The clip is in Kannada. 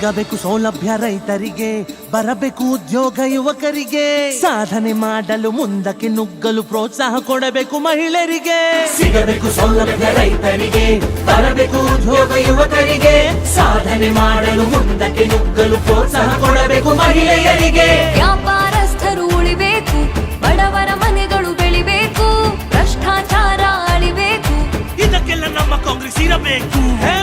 ಸಿಗಬೇಕು ಸೌಲಭ್ಯ ರೈತರಿಗೆ ಬರಬೇಕು ಉದ್ಯೋಗ ಯುವಕರಿಗೆ. ಸಾಧನೆ ಮಾಡಲು ಮುಂದಕ್ಕೆ ನುಗ್ಗಲು ಪ್ರೋತ್ಸಾಹ ಕೊಡಬೇಕು ಮಹಿಳೆಯರಿಗೆ. ಸಿಗಬೇಕು ಸೌಲಭ್ಯ ರೈತರಿಗೆ ಬರಬೇಕು ಉದ್ಯೋಗ ಯುವಕರಿಗೆ. ಸಾಧನೆ ಮಾಡಲು ಮುಂದಕ್ಕೆ ನುಗ್ಗಲು ಪ್ರೋತ್ಸಾಹ ಕೊಡಬೇಕು ಮಹಿಳೆಯರಿಗೆ. ವ್ಯಾಪಾರಸ್ಥರು ಉಳಿಬೇಕು ಬಡವರ ಮನೆಗಳು ಬೆಳಿಬೇಕು ಭ್ರಷ್ಟಾಚಾರ ಅಳಿಬೇಕು. ಇದಕ್ಕೆಲ್ಲ ನಮ್ಮ ಕಾಂಗ್ರೆಸ್ ಇರಬೇಕು. ಹೇ